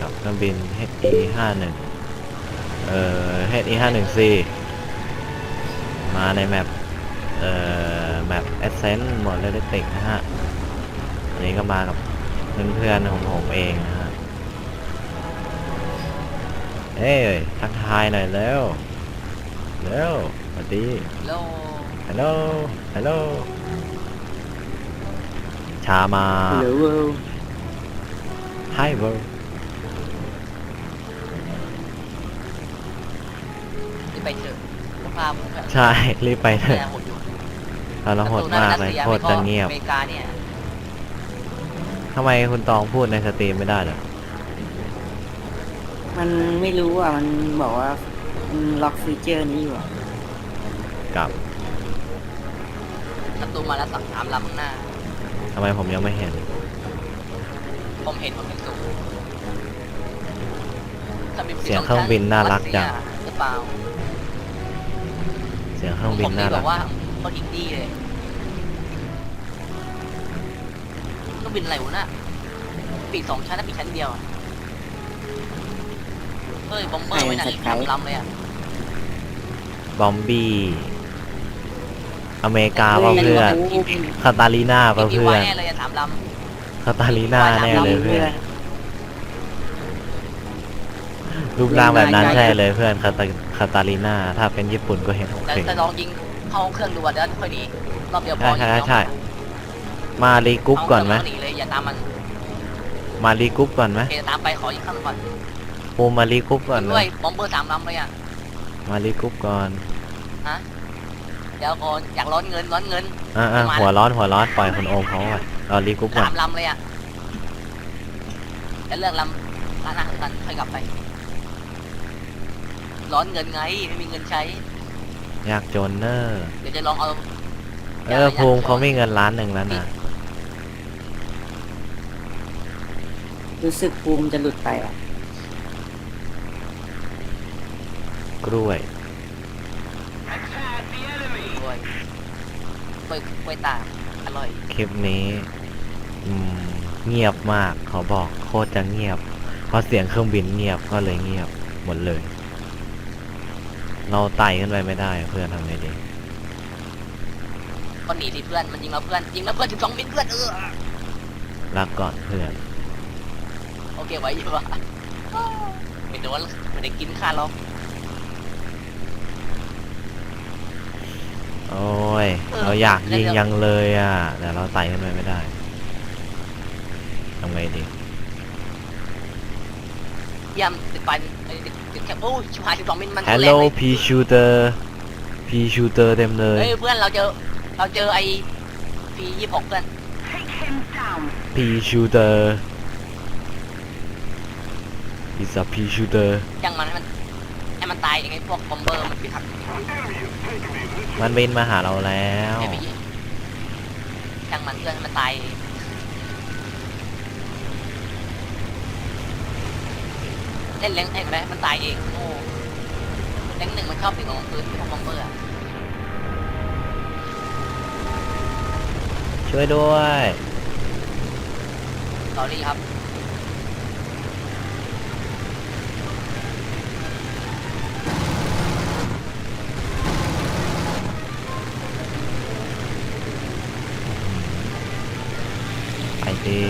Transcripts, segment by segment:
กับเครื่องบิน HE 51 เอ่อ HE 51C มาในแมปเอ่อ แมป Ascent หมดเรติกนะฮะวันนี้ก็มากับเพื่อนๆของผมเองนะฮะ เอ้ย ทักทายหน่อยเร็วเร็วสวัสดีโลฮัลโหล ฮัลโหล ชามาหรือว่ ไฮเวอร์ที่ไปเถอะผมพาผมแบบใช่ รีบไปเถอะแย่หดอยู่เราละหดมากเลยโคตรจะเงียบอเมริกาเนี่ยทำไมคุณตองพูดในสตรีมไม่ได้เหรอมันไม่รู้อะ มันบอกว่ามันล็อกฟีเจอร์นี้อยู่อะกับศัตรูมาแล้วสักสามลำข้างหน้า ทำไมผมยังไม่เห็น ผมเห็นผมเห็นสูงถ้ามีเสียงเครื่องบินน่ารักจังรัสเซียหรือเปล่า เสียงเครื่องบินน่าผมรัแบกบว่าเขาอินดี้เลยเครื่องบินอะไรวะน่ะปีกสองชั้นแล้วปีกชั้นเดียวอะเฮ้ยบอมเบอร์ไว้ไหนทำลำเลยอะบอมบี้อเมริกาเปล่าเพื่อนคาตาลีนาเปล่าพี่เพื่อไว้นแน่เลยอะสามลคาตาลีนาแน่เลยเพื่อน รูปร่างแบบนั้นใช่เลยเพื่อนคาตาคาตาลีนาถ้าเป็นญี่ปุ่นก็เห็นโอำแต่เคแต่ลองยิงเข้าเครื่องดูอะเดี๋ยวค่อยดีรอบเดียวพอใช่ใช่ยิงใช่มารีกรุ๊ปก่อนไหมเาเครื่องแล้วหนีเลยอย่าตามมันมารีกรุ๊ปก่อนไหมโอเคตามไปขอยิงข้างก่อนปูมารีกรุ๊ปก่อนด้วยนะบอมเบอร์สามลำเลยอะมารีกรุ๊ปก่อนฮะเดี๋ยวก่อนอยากร้อนเงินร้อนเงินอ่าประมาณหัวร้อนหัวร้อนปล่อยคนโอมเขาไปเรารีกรุ๊ปก่อนสามลำเลยอะแล้วเลือกลำร้านอาหารกันค่อยกลับไป ร้อนเงินไง ไม่มีเงินใช้อยากจนเนอร์เดี๋ยวจะลองเอา เออภูมิเขามีเงินล้านหนึ่งแล้วนะรู้สึกภูมิจะหลุดไปอะ กล้วยด้วยกล้วยกล้วยตากอร่อย คลิปนี้ อืม เงียบมากเขาบอกโคตรจะเงียบ เพราะเสียงเครื่องบินเงียบก็เลยเงียบหมดเลย เราไต่ขึ้นไปไม่ได้เพื่อนทำไงดีก็หนีสิเพื่อนมันยิงเราเพื่อนยิงเราเพื่อนถึงสองมิลเพื่อนเออรักก่อนเพื่อนโอเคไว้อยู่ว่ะไม่โดนไม่ได้กินข้าวหรอกโอ้ยเราอยากยิงยังเลยอะ แต่เราไต่ขึ้นไปไม่ได้ทำไงดีเยี่ยมติดไป ติดติดแค่โอ้ยชิบหายสิบสองมิลมันแรง Hello เลย P shooter P shooter เต็มเลยเฮ้ยเพื่อนเราเจอเราเจอไอ้พียี่หกเพื่อน P shooter is a P shooter จังมันให้มันให้มันตายยังไงพวกบอมเบอร์มันพิทักษ์มันบินมาหาเราแล้ว ไอ้ไปยิงจังมันเพื่อนให้มันตายเล่นเล้งเห็นไหมมันตายเองโอ้เล้งหนึ่งมันชอบถึงของปืนที่พวกบอมเบอร์อะช่วยด้วยสอรี่ครับไปดิ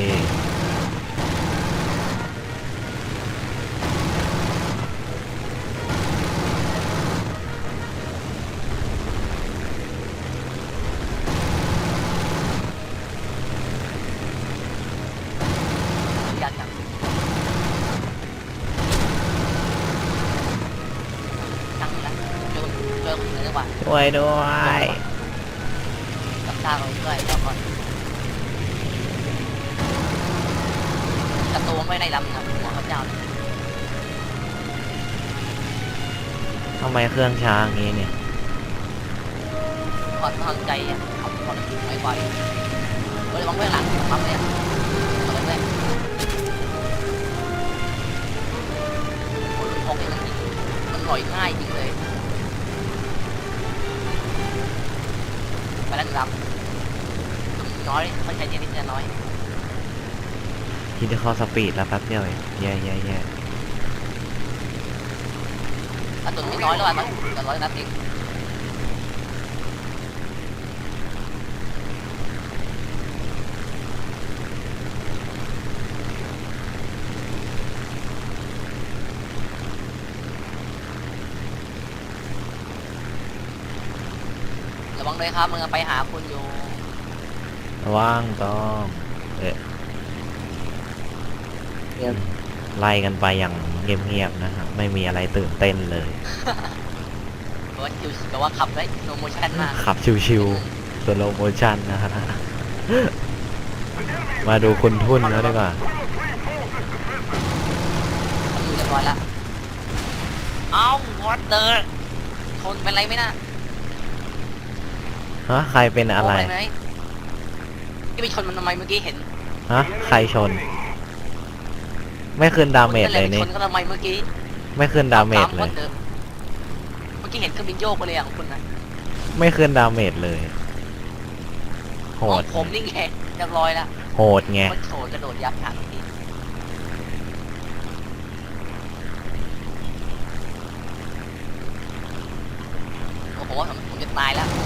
อยากจังจังนะเจอเจอคนอื่นดีกว่า ช่วยด้วยกับตาเราด้วยเดี๋ยวก่อนกระตูไม่ได้ลำนะหัวพระเจ้าเนี่ยทำไมเครื่องช้าอย่างนี้เนี่ย ขอทางใจอะขับพอดไม่ไหวเฮ้ยระวังเบื้องหลังปั๊มเลยอะเอาเลยเลยโอ้ยพกเองมันยิงมันลอยง่ายจริง แล้วหนึ่งลำน้อยเขาใช้เทียนิดเดียวน้อยคิดที่ข้อสปีดแล้วแป๊บเดียวเองแย่แย่แย่กระสุนไม่น้อยแล้วอะน้อยแต่ร้อยนัดเอง เลยครับมึงไปหาคุณอยู่ระว่างต้องเอ๊ะเดี๋ยวไล่กันไปอย่างเงียบๆนะฮะไม่มีอะไรตื่นเต้นเลยแต่ว่าคิวแต่ว่าขับได้โนโมชั่นมากขับชิวๆสโลโมชั่นนะฮะมาดูคุณทุ่นเขาดีกว่าทำมือเรียบร้อยแล้วเอ้าวอตเตอร์ทนเป็นไรไหมน่ะ ฮะใครเป็นอะไรโไหมที่ไปชนมันทำไมเมื่อกี้เห็นฮะใครชน ไม่ขึ้นดาเมจเลยคุณนี่ไปชนก็ทำไมเมื่อกี้ไม่ขึ้นดาเมจเลยตวอตตอร์เมื่อกี้เห็นเครื่องบินโยกไปเลยอะของคุณนะไม่ขึ้นดาเมจเลย โหด ของผมนี่ไงเรียบร้อยแล้วโหดไง มันโฉดกระโดดยับถังทีโอ้โหผมผมจะตายแล้วดูยนต์เลยเ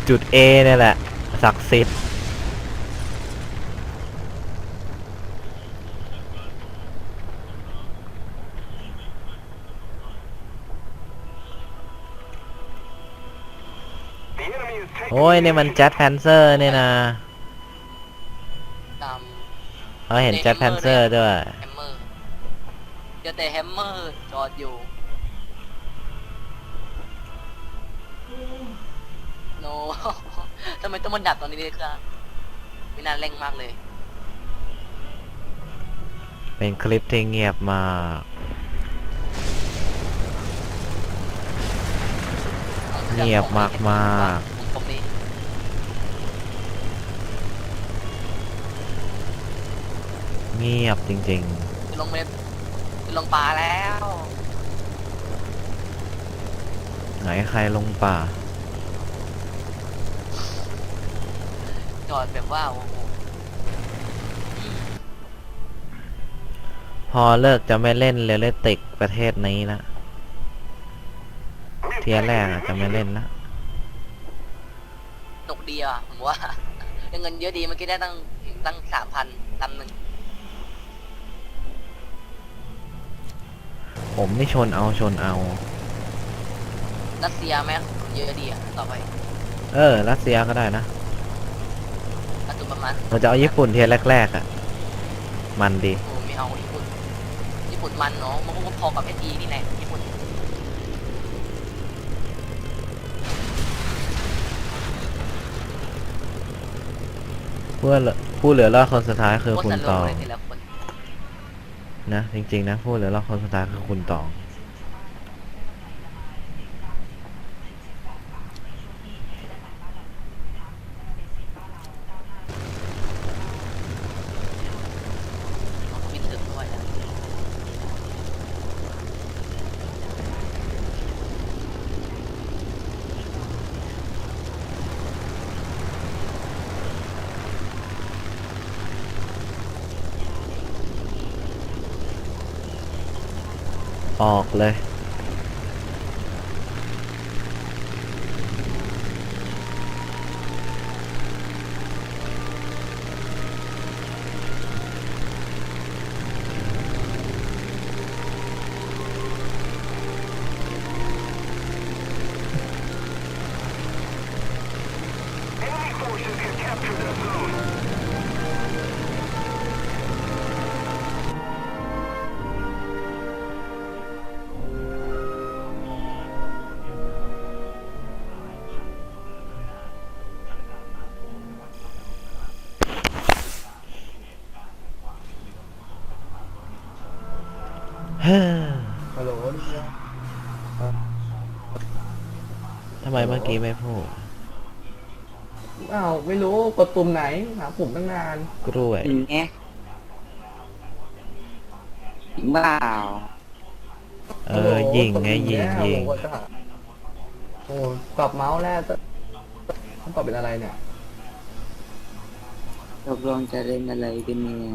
จุด A เนี่ยแหละศักดิ์สิทธิ์โอ้ยเนี่ยมันแจ็ t แพนเซอร์เนี่ยนะตามเขาเห็นแจ็ t แพนเซอร์ด้วยแฮมเมอร์เจอแต่แฮมเมอร์จอดอยู่ โน ทำไมต้องมาดับตอนนี้ด้วยครับไม่น่าเร่งมากเลย เป็นคลิปที่เงียบมากเงียบมากมากผมผมนี่เงียบจริงจะลงไปจะลงปลาแล้วๆไหนใครลงป่า จอดแบบว่าโอ้โหอืมพอเลิกจะไม่เล่นเรเลติกประเทศนี้ละเทียร์แรกอะจะไม่เล่นละสนุกดีอะผมว่า ได้เงินเยอะดีเมื่อกี้ได้ตั้งตั้งสามพันลำหนึ่งผมนี่ชนเอาชนเอา รัสเซียแม่งเยอะดีอะต่อไป เออรัสเซียก็ได้นะกระสุน ประมาณเราจะเอาญี่ปุ่นเทียร์แรกๆอะมันดี โอ้ไม่เอาญี่ปุ่น ญี่ปุ่นมันเนาะ มันก็พอกับเอสีนี่แหละญี่ปุ่น ผู้เหลือผู้เหลือรอดคนสุดท้ายคือโคตรคุณสโลตองว์เลยทีละคน นะ จริง ๆ นะ ผู้เหลือรอดคนสุดท้ายคือคุณตอง วินถึงด้วยอะ ออกเลย ทำไมเมื่อกี้ไม่พูด อ้าวไม่รู้กดปุ่มไหนหาปุ่มตั้งนานกล้วยหญิงไงหญิงเปล่าเออยิงไงยิงยิงโอ้โหจะหาโอ้ปรับเมาส์แล้วจะต้องปรับเป็นอะไรเนี่ย ตกลงจะเล่นอะไรกันเนี่ย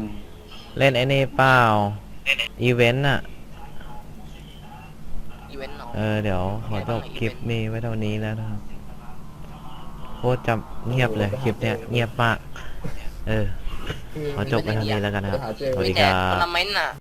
เล่นไอ้นี่เปล่า อีเวนต์อะอี เออเดี๋ยวขอจบคลิปนี้ไว้เท่านี้แล้วนะครับโคตรจำเงียบเลยคลิปเนี้ยเงียบมาก เออขอจบไว้เท่านี้แล้วกันนะครับสวัสดีครับทัวร์นาเมนต์อะ